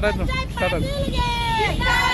Start ಆಯ್ತು start ಆಯ್ತು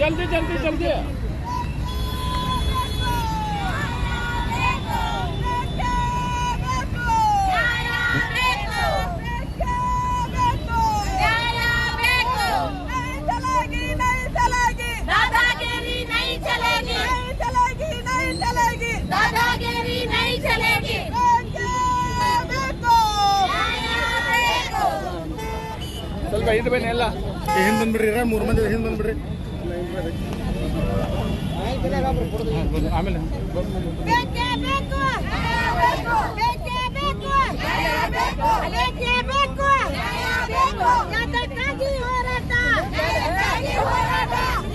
ಜಲ್ದಿ ಜಲ್ದಿ ಜಲ್ದಿ दादागिरी नहीं चलेगी दादागिरी नहीं चलेगी ಸ್ವಲ್ಪ ಇದು ಬನ್ನಿ ಎಲ್ಲ ಹಿಂದ್ ಬಂದ್ಬಿಡ್ರಿ ಮೂರ್ ಮಂದಿ ಹಿಂದ್ ಬಂದ್ಬಿಡ್ರಿ ಆಮೇಲೆ ಬೇಕೇ ಬೇಕು ಬೇಕೇ ಬೇಕು ಬೇಕೇ ಬೇಕು ಯಾತಕ್ಕಾಗಿ ಹೋರಾಟ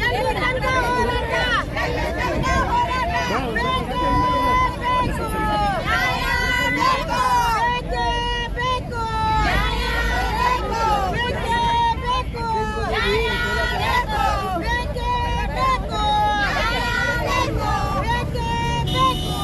ಎಲ್ಲಿ ತನಕ ಹೋರಾಟ ಬೇಕೇ ಬೇಕು ಬೇಕೇ ಬೇಕು ಬೇಕೇ ಬೇಕು ಬೇಕೇ ಬೇಕು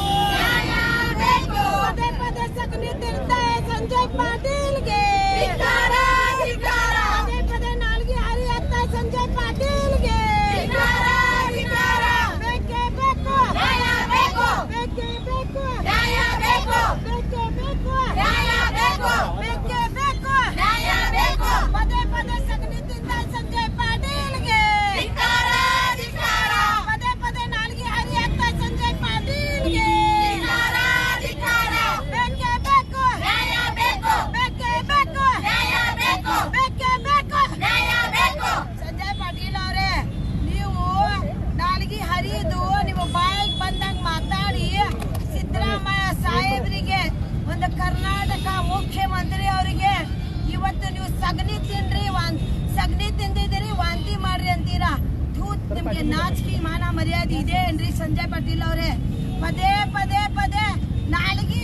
ಪದೇ ಪದೇ ಸಗಣಿ ತಿಂತಾರೆ ಸಂಜಯ್ ಪಾಟೀಲ್ಗೆ ಧಿಕ್ಕಾರ, ಧಿಕ್ಕಾರ. ಪದೇ ಪದೇ ನಾಲ್ಗೆ ಹರಿ ಹತ್ತ ಸಂಜಯ್ ಪಾಟೀಲ್ಗೆ ಧಿಕ್ಕಾರ, ಧಿಕ್ಕಾರ. ಬೇಕೇ ಬೇಕು ನ್ಯಾಯ ಬೇಕು. ಬೇಕೇ ಬೇಕು ನ್ಯಾಯ ಬೇಕು. ಬೇಕೇ ಬೇಕು ನ್ಯಾಯ ಬೇಕು. ಬೇಕೇ ಬೇಕು ನ್ಯಾಯ ಬೇಕು. ಪದೇ ಪದೇ ಸಗಣಿ ತಿಂತಾರೆ ಸಂಜಯ್ ಪಾಟೀಲ್ಗೆ ಧಿಕ್ಕಾರ, ಧಿಕ್ಕಾರ. ಪದೇ ಪದೇ ನಾಲ್ಗೆ ಹರಿ ಹತ್ತ ಸಂಜಯ್ ಪಾಟೀಲ್ಗೆ ಧಿಕ್ಕಾರ, ಧಿಕ್ಕಾರ. ಬೇಕೇ ಬೇಕು ನ್ಯಾಯ ಬೇಕು. ಬೇಕೇ ಬೇಕು ನ್ಯಾಯ ಬೇಕು. ಬೇಕೇ ಬೇಕು ನ್ಯಾಯ ಬೇಕು. ಸಂಜಯ್ ಪಾಟೀಲ್ ಅವರೇ ನೀವು ನಾಲ್ಗಿ ಹರಿದು ನೀವು ಬಾಯಿಗೆ ಬಂದಂಗ್ ಮಾತಾಡಿ ಸಿದ್ದರಾಮಯ್ಯ ಸಾಹೇಬರಿಗೆ ಒಂದು ಕರ್ನಾಟಕ ಮುಖ್ಯಮಂತ್ರಿ ಅವರಿಗೆ ಇವತ್ತು ನೀವು ಸಗಣಿ ತಿನ್ರಿ ವಾನ್ ಸಗಣಿ ತಿಂದಿದ್ದೀರಿ ವಾಂತಿ ಮಾಡ್ರಿ ಅಂತೀರಾ? ಥೂತ್ ನಿಮ್ಗೆ ನಾಚಿಕೆ ಮಾನ ಮರ್ಯಾದೆ ಇದೆ ಏನ್ರಿ ಸಂಜಯ್ ಪಾಟೀಲ್ ಅವರೇ? ಪದೇ ಪದೇ ಪದೇ ನಾಲ್ಗಿ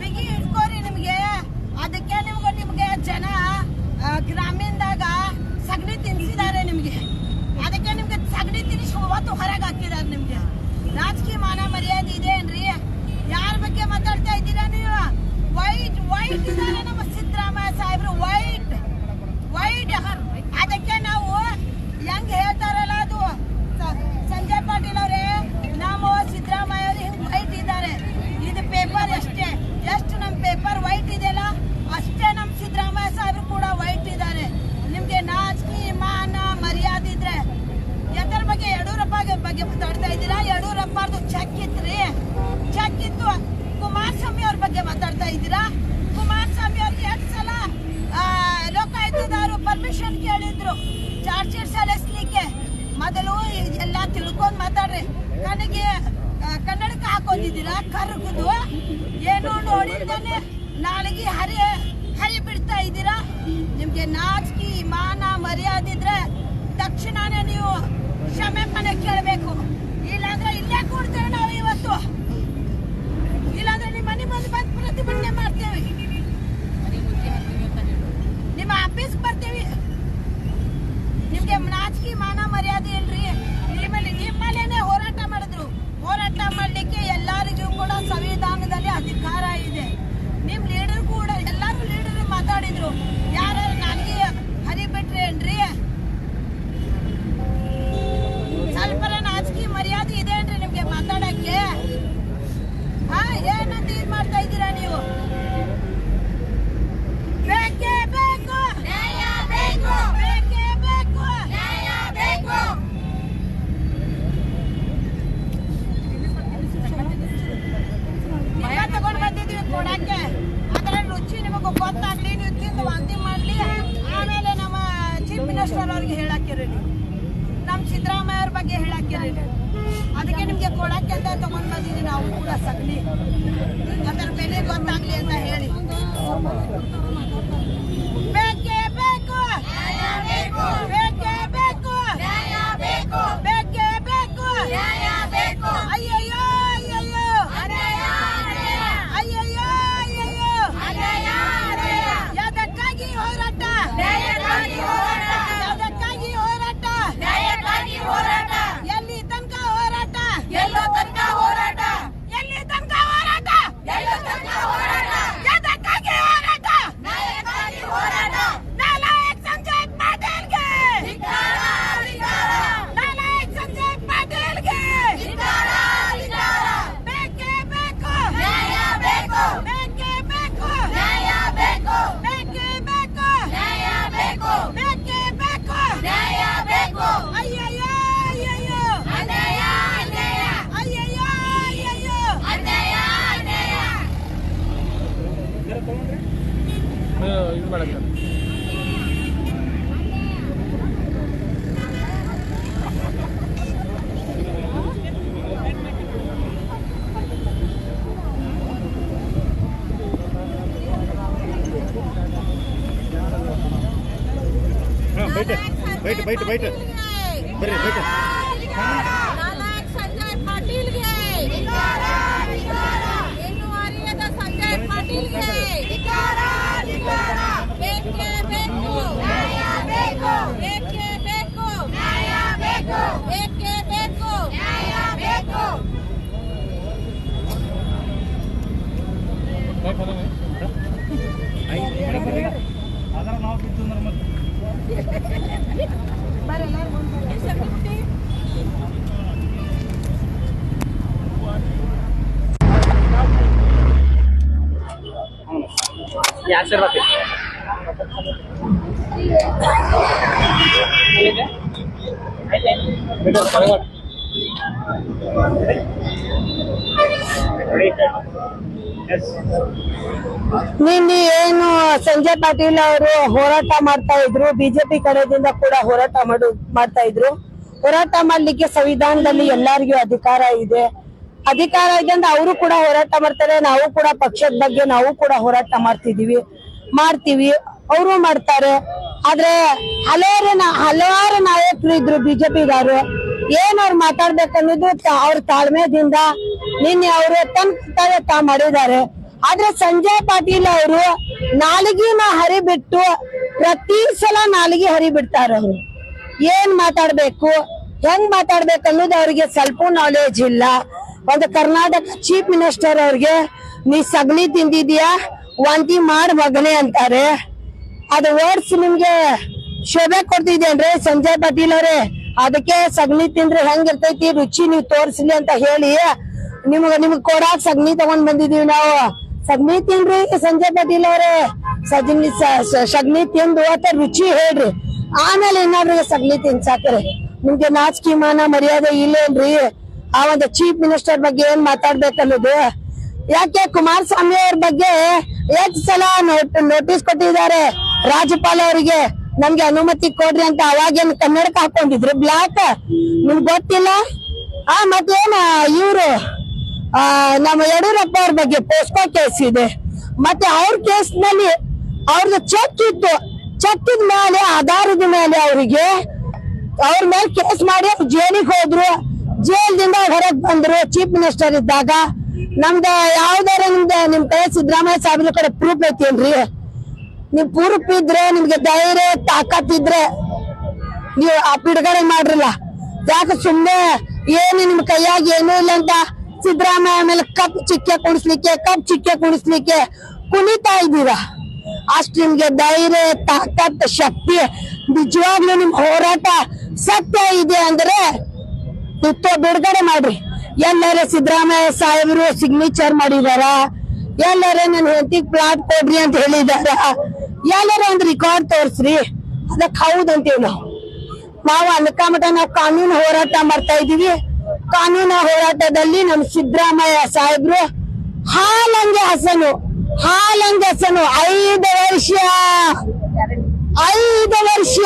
ಬಿಗಿ ಇಟ್ಕೋರಿ ನಿಮ್ಗೆ. ಅದಕ್ಕೆ ನಿಮ್ಗೆ ನಿಮ್ಗೆ ಜನ ಆ, ಗ್ರಾಮೀಣದಾಗ ಸಗಣಿ ತಿನ್ಸಿದ್ದಾರೆ ನಿಮ್ಗೆ. ಅದಕ್ಕೆ ನಿಮ್ಗೆ ಸಗಣಿ ತಿನ್ನಿಸಿ ಹೊತ್ತು ಹೊರಗೆ ಹಾಕಿದ್ದಾರೆ ನಿಮ್ಗೆ. ರಾಜಕೀಯ ಮಾನ ಮರ್ಯಾದೆ ಇದೆ ಏನ್ರಿ? ಯಾರ ಬಗ್ಗೆ ಮಾತಾಡ್ತಾ ಇದ್ದೀರಾ ನೀವು? ವೈಟ್ ವೈಟ್ ಇದ್ದಾರೆ ನಮ್ಮ ಸಿದ್ದರಾಮಯ್ಯ ಸಾಹೇಬ್ರು. ವೈಟ್ ವೈಟ್ ಅದಕ್ಕೆ ನಾವು ಹೆಂಗ್ ಹೇಳ್ತಾರಲ್ಲ ಅದು? ಸಂಜಯ್ ಪಾಟೀಲ್ ಅವರೇ ನಾವು ಸಿದ್ದರಾಮಯ್ಯ ಹಿಂಗ್ ವೈಟ್ ಇದ್ದಾರೆ. ಇದು ಪೇಪರ್ ಎಷ್ಟೇ ಎಷ್ಟು ನಮ್ಮ ಪೇಪರ್ ವೈಟ್ ಇದೆಯಲ್ಲ, ಅಷ್ಟೇ ನಮ್ಮ ಸಿದ್ದರಾಮಯ್ಯ ಸಾಹೇಬ್ರು ಕೂಡ ವೈಟ್ ಇದ್ದಾರೆ. ನಿಮ್ಗೆ ನಾಚಿಕೆ, ಮಾನ, ಮರ್ಯಾದೆ ಇದ್ರೆ ಎದ್ರ ಬಗ್ಗೆ ಯಡಿಯೂರಪ್ಪ ಬಗ್ಗೆ ಮಾತಾಡ್ತಾ ಇದ್ದೀರಾ? ಯಡಿಯೂರಪ್ಪರ್ದು ಚೆಕ್ ಇತ್ರಿ. ಚೆಕ್ ಇತ್ತು. ಕುಮಾರಸ್ವಾಮಿ ಅವ್ರ ಬಗ್ಗೆ ಮಾತಾಡ್ತಾ ಇದ್ದೀರಾ? ಕುಮಾರಸ್ವಾಮಿ ಅವ್ರಿಗೆ ಎರಡು ಸಲ ಮೊದಲು ಎಲ್ಲ ತಿಳ್ಕೊಂಡ್ ಮಾತಾಡ್ರಿ. ನನಗೆ ಕನ್ನಡಕ ಹಾಕೊಂಡಿದ್ದೀರಾ? ಕರ್ಗುದು? ಏನು ನೋಡಿದ್ದಾನೆ ನಾಳೆಗೆ ಹರಿ ಹರಿ ಬಿಡ್ತಾ ಇದ್ದೀರಾ? ನಿಮ್ಗೆ ನಾಚಿಕೆ, ಮಾನ, ಮರ್ಯಾದೆ ಇದ್ರೆ ತಕ್ಷಣನೇ ನೀವು ಕ್ಷಮೆ ಮನೆ ಕೇಳಬೇಕು ಇಲ್ಲಾಂದ್ರೆ ಇಲ್ಲೇ ಕೂಡ್ತೇವೆ ನಾವು ಇವತ್ತು ಇಲ್ಲಾಂದ್ರೆ ನಿಮ್ಮ ಮನೆ ಬಂದು ಬಂದು ಪ್ರತಿಭಟನೆ ಮಾಡ್ತೇವೆ ನಿಮ್ಮ ಆಫೀಸ್ ಬರ್ತೀವಿ ನಿಮ್ಗೆ ನಾಚಿಕೆ ಮಾನ ಮರ್ಯಾದೆ ಇಲ್ರಿ ನಿಮ್ಮಲ್ಲಿ ನಿಮ್ಮಲ್ಲೇನೆ ಹೋರಾಟ ಮಾಡಿದ್ರು ಹೋರಾಟ ಮಾಡ್ಲಿಕ್ಕೆ ಎಲ್ಲರಿಗೂ ಕೂಡ ಸಂವಿಧಾನದಲ್ಲಿ ಅಧಿಕಾರ ಇದೆ ನಿಮ್ ಲೀಡರ್ ಕೂಡ ಎಲ್ಲಾರು ಲೀಡರ್ ಮಾತಾಡಿದ್ರು ಯಾರು ನನಗೆ ಹರಿಬಿಟ್ರಿ ಏನ್ರಿ ಸ್ವಲ್ಪ ನಾಚಿಕೆ ಮರ್ಯಾದೆ ಇದೆ ಏನ್ರಿ ನಿಮ್ಗೆ ಮಾತಾಡಕ್ಕೆ ಹಾ ಏನಂತ ಇದ್ ಮಾಡ್ತಾ ಇದ್ದೀರಾ ನೀವು ಬೇಕೇ ಬೇಕು ನ್ಯಾಯ ಬೇಕು ಬೇಕೇ ಬೇಕು ನ್ಯಾಯ ಬೇಕು ಈಗ ತಗೊಂಡ್ ಬಂದಿದ್ವಿ ಕೊಡಕ್ಕೆ ಅದರ ರುಚಿ ನಿಮಗೆ ಗೊತ್ತಾಗ್ಲಿ ನೀವು ತಿಂದು ವಾಂತಿ ಮಾಡ್ಲಿ. ಆಮೇಲೆ ನಮ್ಮ ಚೀಫ್ ಮಿನಿಸ್ಟರ್ ಅವ್ರಿಗೆ ಹೇಳಕ್ಕಿರಿ ನೀವು ನಮ್ಮ ಸಿದ್ದರಾಮಯ್ಯ ಅವ್ರ ಬಗ್ಗೆ ಹೇಳಕ್ಕಿರಿ ನೀವು ಅದಕ್ಕೆ ನಿಮಗೆ ಕೊಡಕ್ಕೆ ಅಂತ ತಗೊಂಡ್ ಬಂದಿದ್ದೀನಿ ನಾವು ಕೂಡ ಸಗಲಿ ಅದರ ಬೆಲೆ ಗೊತ್ತಾಗ್ಲಿ ಅಂತ ಹೇಳಿ. ಬೇಕೇ ಬೇಕು. வணக்கம். போயிட்டு போயிட்டு போயிட்டு. போயிட்டு போயிட்டு. ಅದರ ನಾವು ಬಿದ್ದು ಅಂದ್ರೆ ಮತ್ತೆ ಆಶೀರ್ವಾದ Ready? ನಿನ್ನೆ ಏನು ಸಂಜಯ್ ಪಾಟೀಲ್ ಅವರು ಹೋರಾಟ ಮಾಡ್ತಾ ಇದ್ರು ಬಿಜೆಪಿ ಕಡೆಯಿಂದ ಕೂಡ ಹೋರಾಟ ಮಾಡು, ಮಾಡ್ತಾ ಇದ್ರು. ಹೋರಾಟ ಮಾಡ್ಲಿಕ್ಕೆ ಸಂವಿಧಾನದಲ್ಲಿ ಎಲ್ಲರಿಗೂ ಅಧಿಕಾರ ಇದೆ. ಅಧಿಕಾರ ಇದೆ ಅಂತ ಅವರು ಕೂಡ ಹೋರಾಟ ಮಾಡ್ತಾರೆ, ನಾವು ಕೂಡ ಪಕ್ಷದ ಬಗ್ಗೆ ನಾವು ಕೂಡ ಹೋರಾಟ ಮಾಡ್ತಿದೀವಿ, ಮಾಡ್ತೀವಿ, ಅವರು ಮಾಡ್ತಾರೆ. ಆದ್ರೆ ಹಲವಾರು ಹಲವಾರು ನಾಯಕರು ಇದ್ರು ಬಿಜೆಪಿಗಾರು ಏನ್ ಅವ್ರು ಮಾತಾಡ್ಬೇಕನ್ನೋದು ಅವ್ರ ತಾಳ್ಮೆದಿಂದ ನಿನ್ನೆ ಅವರು ಕರ್ತವ್ಯ ತಾ ಮಾಡಿದ್ದಾರೆ. ಆದ್ರೆ ಸಂಜಯ್ ಪಾಟೀಲ್ ಅವರು ನಾಲಿಗೆನ ಹರಿಬಿಟ್ಟು ಪ್ರತಿ ಸಲ ನಾಲಿಗೆ ಹರಿಬಿಡ್ತಾರ ಅವರು. ಏನ್ ಮಾತಾಡ್ಬೇಕು? ಹೆಂಗ್ ಮಾತಾಡ್ಬೇಕು ಅನ್ನೋದು ಅವ್ರಿಗೆ ಸ್ವಲ್ಪ ನಾಲೆಜ್ ಇಲ್ಲ. ಒಂದು ಕರ್ನಾಟಕ ಚೀಫ್ ಮಿನಿಸ್ಟರ್ ಅವ್ರಿಗೆ, ನೀ ಸಗಣಿ ತಿಂದಿದ್ಯಾ? ವಾಂತಿ ಮಾಡ್ ಮಗನೆ ಅಂತಾರೆ. ಅದು ವರ್ಡ್ಸ್ ನಿಮ್ಗೆ ಶೋಭೆ ಕೊಡ್ತಿದ್ದೇನ್ರಿ ಸಂಜಯ್ ಪಾಟೀಲ್ ಅವರೇ. ಅದಕ್ಕೆ ಸಗಣಿ ತಿಂದ್ರೆ ಹೆಂಗಿರ್ತೈತಿ? ರುಚಿ ನೀವು ತೋರಿಸ್ಲಿ ಅಂತ ಹೇಳಿ ನಿಮ್ಗ ನಿಮ್ಗ್ ಕೊಡಾಕ್ ಸಗಣಿ ತಗೊಂಡ್ ಬಂದಿದೀವಿ ನಾವು. ಸಗಣಿ ತಿನ್ರಿ ಸಂಜಯ್ ಪಾಟೀಲ್ ಅವರೇ. ಸಗಣಿ ಸಗಣಿ ತಿಂದು ಅಥವಾ ರುಚಿ ಹೇಳ್ರಿ. ಆಮೇಲೆ ಏನಾದ್ರು ಸಗಣಿ ತಿನ್ಸಾಕ್ರಿ. ನಿಮ್ಗೆ ನಾಚಿಕೆ ಮಾನ ಮರ್ಯಾದೆ ಇಲ್ಲೇನ್ರಿ? ಆ ಒಂದು ಚೀಫ್ ಮಿನಿಸ್ಟರ್ ಬಗ್ಗೆ ಏನ್ ಮಾತಾಡ್ಬೇಕನ್ನೋದು. ಯಾಕೆ ಕುಮಾರಸ್ವಾಮಿ ಅವ್ರ ಬಗ್ಗೆ ಎಷ್ಟು ಸಲ ನೋಟಿಸ್ ಕೊಟ್ಟಿದ್ದಾರೆ ರಾಜ್ಯಪಾಲ ಅವರಿಗೆ? ನಮ್ಗೆ ಅನುಮತಿ ಕೊಡ್ರಿ ಅಂತ ಅವಾಗೇನು ಕನ್ನಡಕ ಹಾಕೊಂಡಿದ್ರು. ಬ್ಲಾಕ್ ನಿಮ್ಗೆ ಗೊತ್ತಿಲ್ಲ? ಆ, ಮತ್ತೇನ, ಇವ್ರು, ಆ, ನಮ್ಮ ಯಡಿಯೂರಪ್ಪ ಅವ್ರ ಬಗ್ಗೆ ಪೋಸ್ಕೋ ಕೇಸ್ ಇದೆ. ಮತ್ತೆ ಅವ್ರ ಕೇಸ್ನಲ್ಲಿ ಅವ್ರದ್ದು ಚೆಕ್ ಇತ್ತು. ಚೆಕ್ ಮೇಲೆ, ಆಧಾರದ ಮೇಲೆ ಅವರಿಗೆ ಅವ್ರ ಮೇಲೆ ಕೇಸ್ ಮಾಡಿ ಜೈಲಿಗೆ ಹೋದ್ರು. ಜೈಲ್ದಿಂದ ಹೊರಗ್ ಬಂದ್ರು. ಚೀಫ್ ಮಿನಿಸ್ಟರ್ ಇದ್ದಾಗ. ನಮ್ದ ಯಾವ್ದಾರ ನಿಮ್ದ, ನಿಮ್ ಕಡೆ ಸಿದ್ದರಾಮಯ್ಯ ಸಾಹೇಬ್ರ ಕಡೆ ಪ್ರೂಫ್ ಐತೇನ್ರಿ? ನೀವ್ ಪ್ರೂಫ್ ಇದ್ರೆ, ನಿಮ್ಗೆ ಧೈರ್ಯ, ತಾಕತ್ ಇದ್ರೆ ನೀವು ಆ ಬಿಡುಗಡೆ ಮಾಡ್ರಲ್ಲ. ಯಾಕೆ ಸುಮ್ಮನೆ ಏನು ನಿಮ್ ಕೈಯಾಗ ಏನೂ ಇಲ್ಲ ಅಂತ ಸಿದ್ದರಾಮಯ್ಯ ಮೇಲೆ ಕಪ್ ಚಿಕ್ಕೆ ಕುಣಿಸ್ಲಿಕ್ಕೆ, ಕಪ್ ಚಿಕ್ಕೆ ಕುಣಿಸ್ಲಿಕ್ಕೆ ಕುಣಿತಾ ಇದ್ದೀರಾ? ಅಷ್ಟು ನಿಮ್ಗೆ ಧೈರ್ಯ, ತಾಕತ್, ಶಕ್ತಿ, ನಿಜವಾಗ್ಲೂ ನಿಮ್ ಹೋರಾಟ ಸತ್ಯ ಇದೆ ಅಂದ್ರೆ ತುತ್ತ ಬಿಡುಗಡೆ ಮಾಡ್ರಿ. ಎಲ್ಲರ ಸಿದ್ದರಾಮಯ್ಯ ಸಾಹೇಬರು ಸಿಗ್ನೇಚರ್ ಮಾಡಿದಾರ? ಎಲ್ಲರ ನನ್ನ ಹೆಂಡತಿಗ್ ಪ್ಲಾಟ್ ಕೊಡ್ರಿ ಅಂತ ಹೇಳಿದಾರ? ಎಲ್ಲರ ಒಂದ್ ರೆಕಾರ್ಡ್ ತೋರ್ಸ್ರಿ? ಅದಕ್ ಹೌದಂತೀವಿ ನಾವು. ನಾವು ಅನ್ಕಮಟ ನಾವು ಕಾನೂನು ಹೋರಾಟ ಮಾಡ್ತಾ ಇದೀವಿ ಕಾನೂನು ಹೋರಾಟದಲ್ಲಿ ನಮ್ ಸಿದ್ದರಾಮಯ್ಯ ಸಾಹೇಬ್ರು ಹಾಲಂಗೆ ಹಸನು ಹಾಲಂಗೆ ಹಸನು. ಐದು ವರ್ಷ ಐದು ವರ್ಷ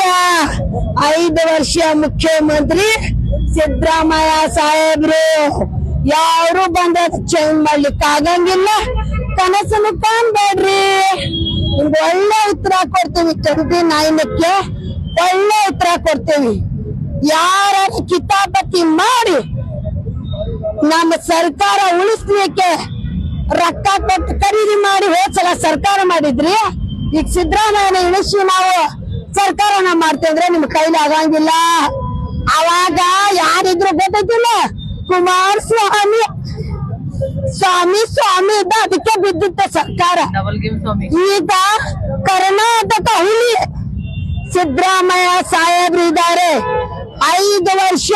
ಐದು ವರ್ಷ ಮುಖ್ಯಮಂತ್ರಿ ಸಿದ್ದರಾಮಯ್ಯ ಸಾಹೇಬ್ರು. ಯಾರು ಬಂದ ಚೇಂಜ್ ಮಾಡ್ಲಿಕ್ಕೆ ಆಗಂಗಿಲ್ಲ. ಕನಸನ್ನು ಕಾಣ್ಬೇಡ್ರಿ. ನಿಮ್ಗೆ ಒಳ್ಳೆ ಉತ್ತರ ಕೊಡ್ತೀವಿ ಚಂದಿ ನಾಯಿನಕ್ಕೆ. ಒಳ್ಳೆ ಉತ್ತರ ಕೊಡ್ತೀವಿ. ಯಾರ ಕಿತಾಪತಿ ಮಾಡಿ ನಮ್ಮ ಸರ್ಕಾರ ಉಳಿಸ್ಲಿಕ್ಕೆ ರೊಕ್ಕ ಕೊಟ್ಟು ಖರೀದಿ ಮಾಡಿ ಹೋದ್ಸಲ ಸರ್ಕಾರ ಮಾಡಿದ್ರಿ? ಈಗ ಸಿದ್ದರಾಮಯ್ಯನ ಇಳಿಸಿ ನಾವು ಸರ್ಕಾರನ ಮಾಡ್ತಿದ್ರೆ ನಿಮ್ ಕೈಲಿ ಆಗಂಗಿಲ್ಲ. ಅವಾಗ ಯಾರಿದ್ರು ಗೊತ್ತಿಲ್ಲ ಕುಮಾರಸ್ವಾಮಿ ಸ್ವಾಮಿ ಸ್ವಾಮಿ ಇದ್ದ ಅದಕ್ಕೆ ಬಿದ್ದಿತ್ತ ಸರ್ಕಾರ. ಈಗ ಕರ್ನಾಟಕ ಹುಲಿ ಸಿದ್ದರಾಮಯ್ಯ ಸಾಹೇಬ್ರು ಇದ್ದಾರೆ. ಐದು ವರ್ಷ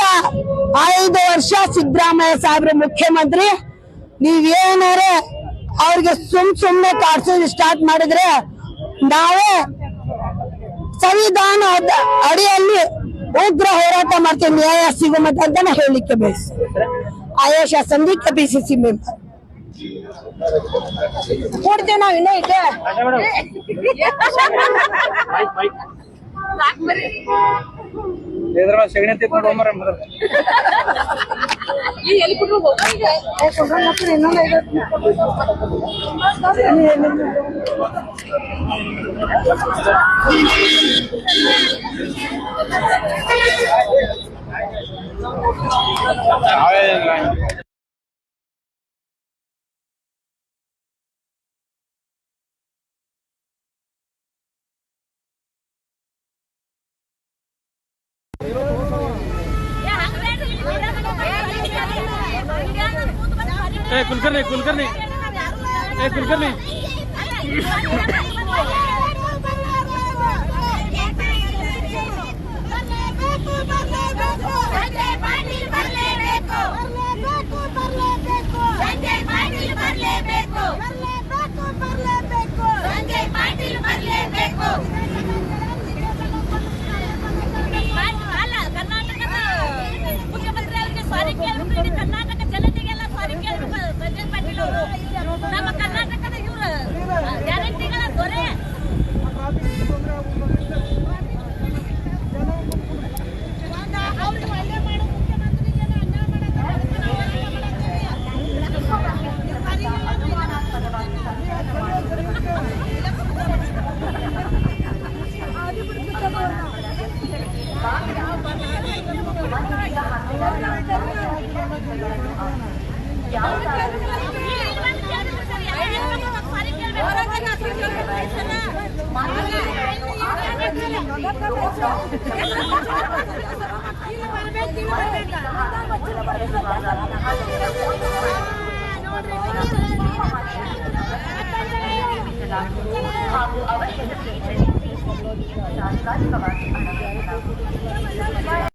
ಐದು ವರ್ಷ ಸಿದ್ದರಾಮಯ್ಯ ಸಾಹೇಬ್ರು ಮುಖ್ಯಮಂತ್ರಿ. ನೀವೇನಾರೆ ಅವ್ರಿಗೆ ಸುಮ್ ಸುಮ್ನೆ ಕಾಡ್ಸೋದು ಸ್ಟಾರ್ಟ್ ಮಾಡಿದ್ರೆ ನಾವೇ ಸಂವಿಧಾನ ಅಡಿಯಲ್ಲಿ ಉಗ್ರ ಹೋರಾಟ ಮಾಡ್ತೀವಿ. ನ್ಯಾಯ ಸಿಗುಮತ ಅಂತ ಹೇಳಿಕೆ ಹೇಳಲಿಕ್ಕೆ ಬಯಸ್ತೀನಿ. ಆಯೇಷ ಸಂಧಿಕ ಬಿಸಿಸಿ ಮೆಂಬರ್. ಕೊಡ್ತೇವೆ ನಾವು ಇನ್ನೂ ಇದೆ ಇದ್ರ ಮೇಲೆ ಸಗಣಿ ತಿಕ್ಕೊಂಡು ಹೋಗ್ಮರ ಮೊದಲು ಏ ಕುಲ್ಕರ್ಣಿ ಕುಲ್ಕರ್ಣಿ ಏ ಕುಲ್ಕರ್ಣಿ ಸಂಜಯ್ ಪಾಟೀಲ್ ಬರಲೇಬೇಕು ಸಂಜಯ್ ಪಾಟೀಲ್ ಬರಲೇಬೇಕು ಸಂಜಯ್ ಪಾಟೀಲ್ ಬರಲೇಬೇಕು ಅಲ್ಲ ಕರ್ನಾಟಕದ ಮುಖ್ಯಮಂತ್ರಿ ಅವರಿಗೆ ಸಾರಿ ಕೇಳಬೇಕು ಇಡೀ ಕರ್ನಾಟಕ ಜನತೆಗೆಲ್ಲ ಸಾರಿ ಕೇಳಬೇಕು ಸಂಜಯ್ ಪಾಟೀಲ್ ಅವರು ನಮ್ಮ ಕರ್ನಾಟಕದ ಇವರು ಗ್ಯಾರಂಟಿಗಳ ದೊರೆ ಅವ್ರಿಗೆ ಒಳ್ಳೆ ಮಾಡೋ ಮುಖ್ಯಮಂತ್ರಿಗೆ ಅನ್ನ ಹಾಗೂ ಅವಶ್ಯಕತೆ ತಾತ್ಕಾಲಿಕವಾಗಿ ಹಣ